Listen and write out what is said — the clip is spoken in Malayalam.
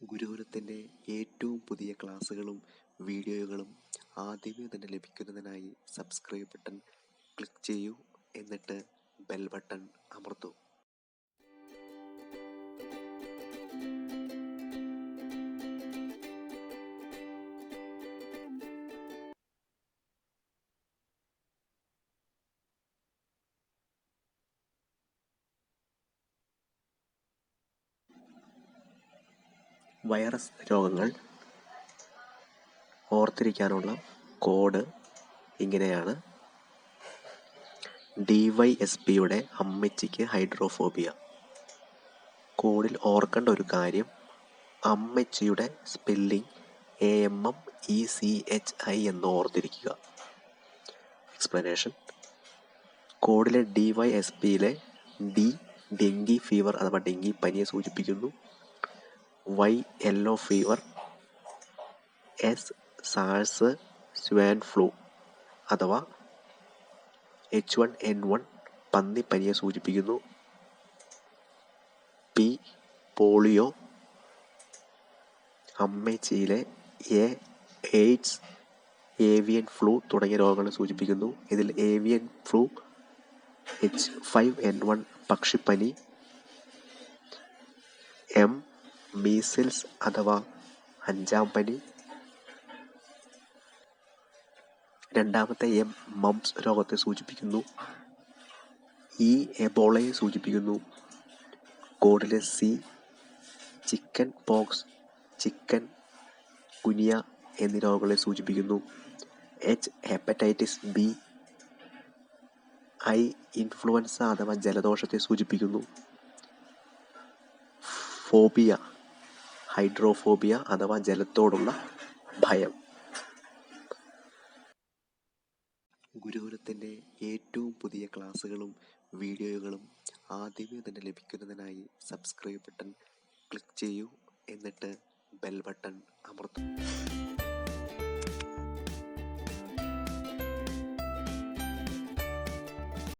ഗുരുകുലത്തിന്റെ ഏറ്റവും പുതിയ ക്ലാസ്സുകളും വീഡിയോകളും ആദ്യമേ തന്നെ ലഭിക്കുന്നതിനായി സബ്സ്ക്രൈബ് ബട്ടൺ ക്ലിക്ക് ചെയ്യൂ. എന്നിട്ട് ബെൽ ബട്ടൺ അമർത്തൂ. വൈറസ് രോഗങ്ങൾ ഓർത്തിരിക്കാനുള്ള കോഡ് ഇങ്ങനെയാണ്. ഡി വൈ എസ് പിയുടെ അമ്മച്ചിക്ക് ഹൈഡ്രോഫോബിയ. കോഡിൽ ഓർക്കേണ്ട ഒരു കാര്യം അമ്മച്ചിയുടെ spelling A M M E C H I എന്ന് ഓർത്തിരിക്കുക. എക്സ്പ്ലനേഷൻ കോഡിലെ ഡി വൈ എസ് പിയിലെ ഡി ഡെങ്കി ഫീവർ അഥവാ ഡെങ്കി പനിയെ സൂചിപ്പിക്കുന്നു. Y yellow fever S SARS swine flu അഥവാ എച്ച് വൺ എൻ വൺ പന്നിപ്പനിയെ സൂചിപ്പിക്കുന്നു. പി പോളിയോ അമ്മച്ചിയിലെ എ എയ്ഡ്സ് ഏവിയൻ ഫ്ലൂ തുടങ്ങിയ രോഗങ്ങളെ സൂചിപ്പിക്കുന്നു. ഇതിൽ avian flu H five N one പക്ഷിപ്പനി എം മീസിൽസ് അഥവാ അഞ്ചാം പനി രണ്ടാമത്തെ എം മംസ് രോഗത്തെ സൂചിപ്പിക്കുന്നു. ഇ എബോളയെ സൂചിപ്പിക്കുന്നു. കോഡിലെ C chicken pox chikungunya എന്നീ രോഗങ്ങളെ സൂചിപ്പിക്കുന്നു. H hepatitis B I influenza അഥവാ ജലദോഷത്തെ സൂചിപ്പിക്കുന്നു. ഫോബിയ ഹൈഡ്രോഫോബിയ അഥവാ ജലത്തോടുള്ള ഭയം. ഗുരുകുലത്തിന്റെ ഏറ്റവും പുതിയ ക്ലാസ്സുകളും വീഡിയോകളും ആദ്യമേ തന്നെ ലഭിക്കുന്നതിനായി സബ്സ്ക്രൈബ് ബട്ടൺ ക്ലിക്ക് ചെയ്യൂ. എന്നിട്ട് ബെൽ ബട്ടൺ അമർത്തൂ.